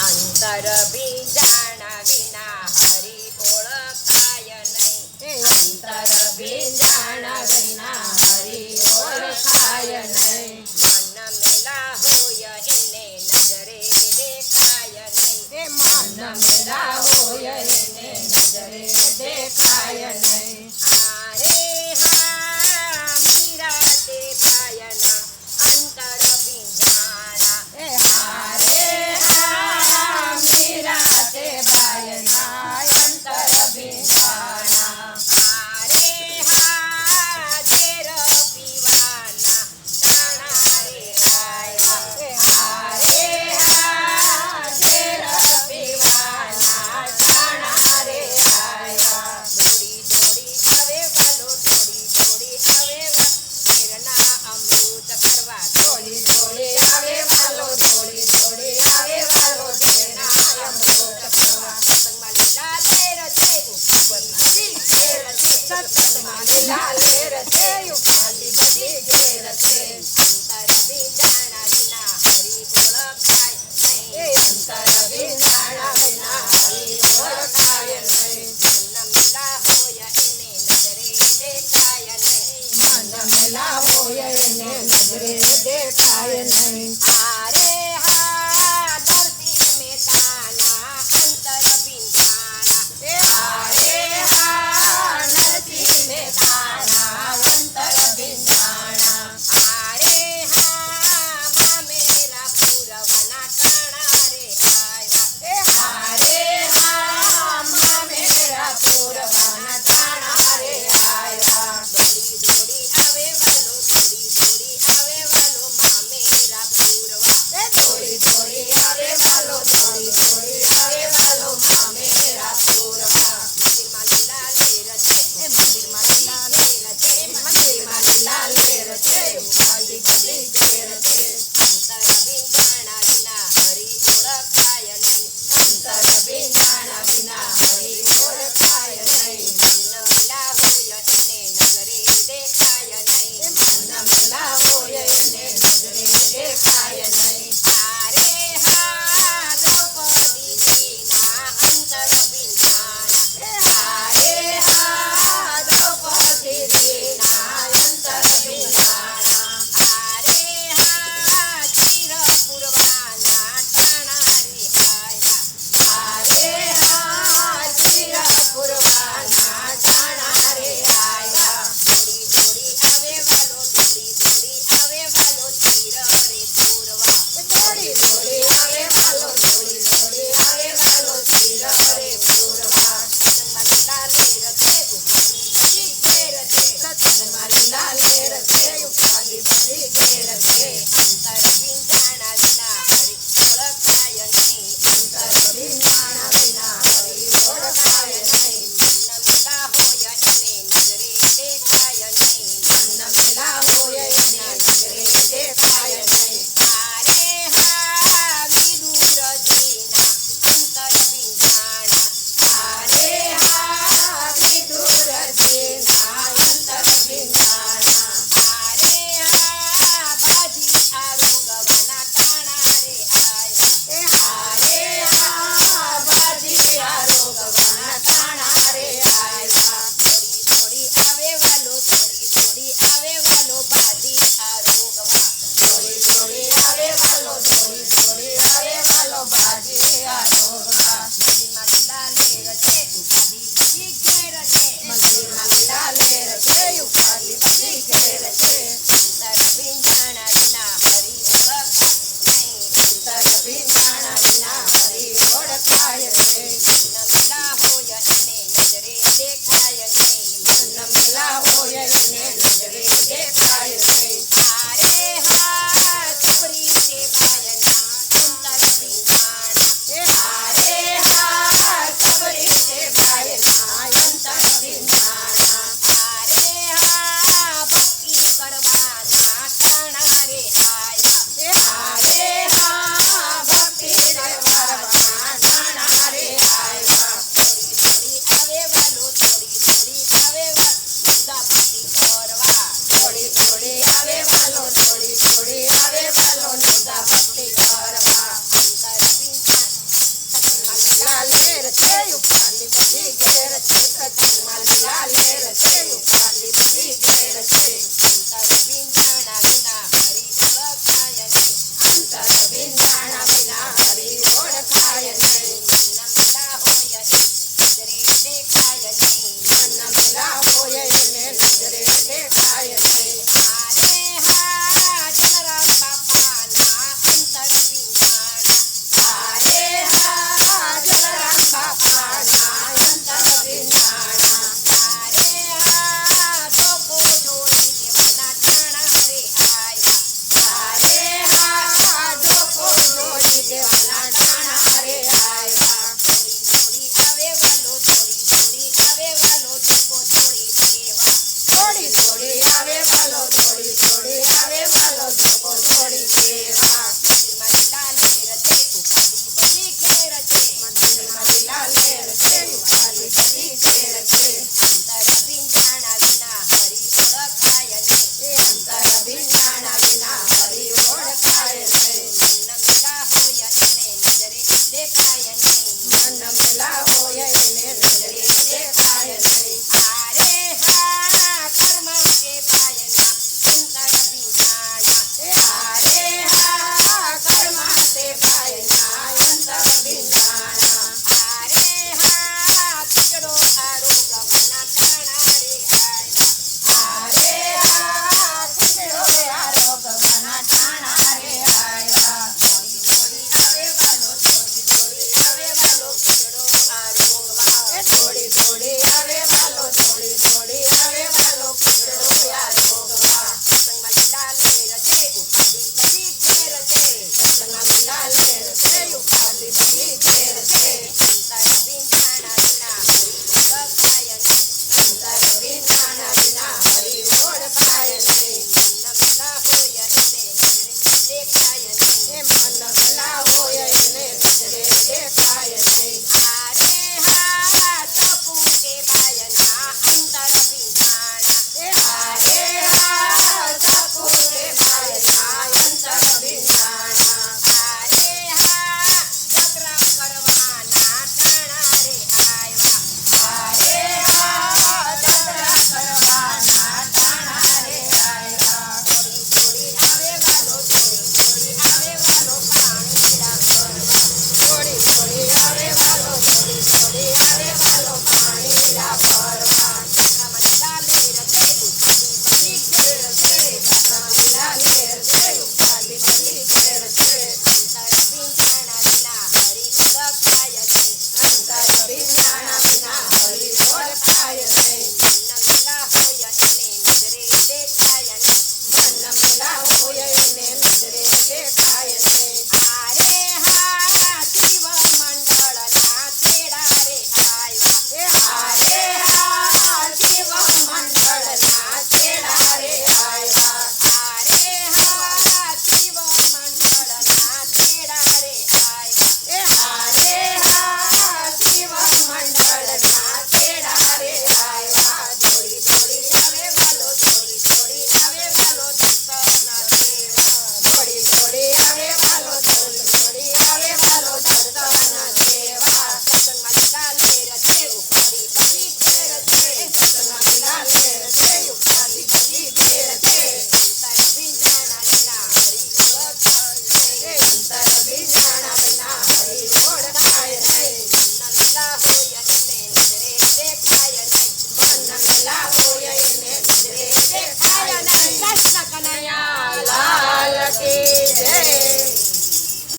अंतर बीजाणा विना हरी ओळखाय नाही. अंतर बीजाणा विना हरी ओळखाय नाही. मन मेला होय इने नजरे देखाय नाही. मन मेला रचे युगाली बजी के रचे